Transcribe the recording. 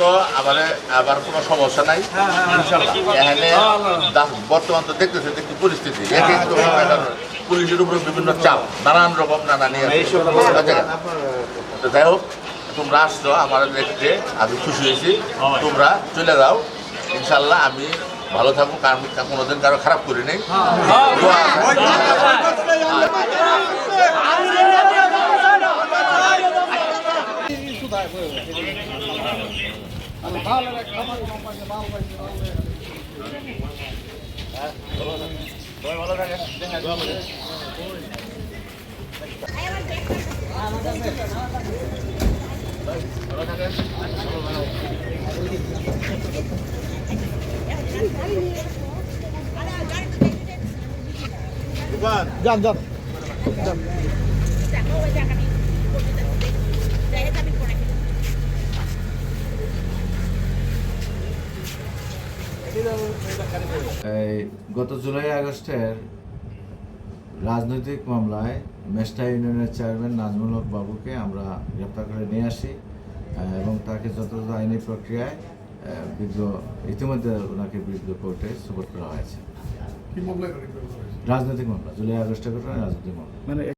তো আবার আবার কোনো সমস্যা নাই। এখানে বর্তমান তো দেখতেছে দেখতে পরিস্থিতি। পুলিশের উপরে বিভিন্ন চাপ নানান রকম নানা নিয়ে যাই হোক তোমরা আসছো আমার দেখতে আমি খুশি হয়েছি। তোমরা চলে যাও। ইনশাল্লাহ আমি ভালো থাকব কারণ কোনোদিন কারও খারাপ করি নাই। અને ભાવ લગાય તમારી કંપની ભાવ પૈસા જાગ જાગ এই গত জুলাই আগস্টের রাজনৈতিক মামলায় মেস্টা ইউনিয়নের চেয়ারম্যান নাজমুল হক বাবুকে আমরা গ্রেপ্তার করে নিয়ে আসি এবং তাকে যথাযথ আইনি প্রক্রিয়ায় বিজ্ঞ ইতিমধ্যে ওনাকে বিজ্ঞ কোর্টে সুপোর্ট করা হয়েছে। কি মামলা করে রাজনৈতিক মামলা জুলাই আগস্টের ঘটনা রাজনৈতিক মামলা। মানে